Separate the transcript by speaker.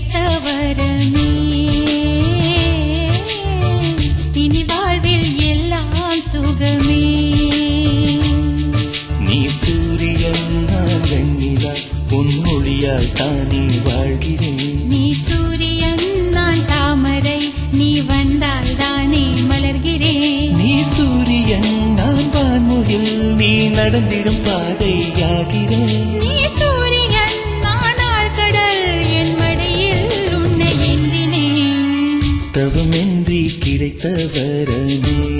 Speaker 1: கிடைத்தவரனே இனி வாழ்வில் எல்லாம் சுகமே.
Speaker 2: நீ சூரியன் நான் வெண்ணிலா பொன்மொழியால் தானே வாழ்கிறேன்.
Speaker 1: நீ சூரியன் நான் தாமரை நீ வந்தால் தானே மலர்கிறேன்.
Speaker 2: நீ சூரியன் நான் நடந்திடும் பாதையாகிறேன். தவமின்றி கிடைத்த வரமே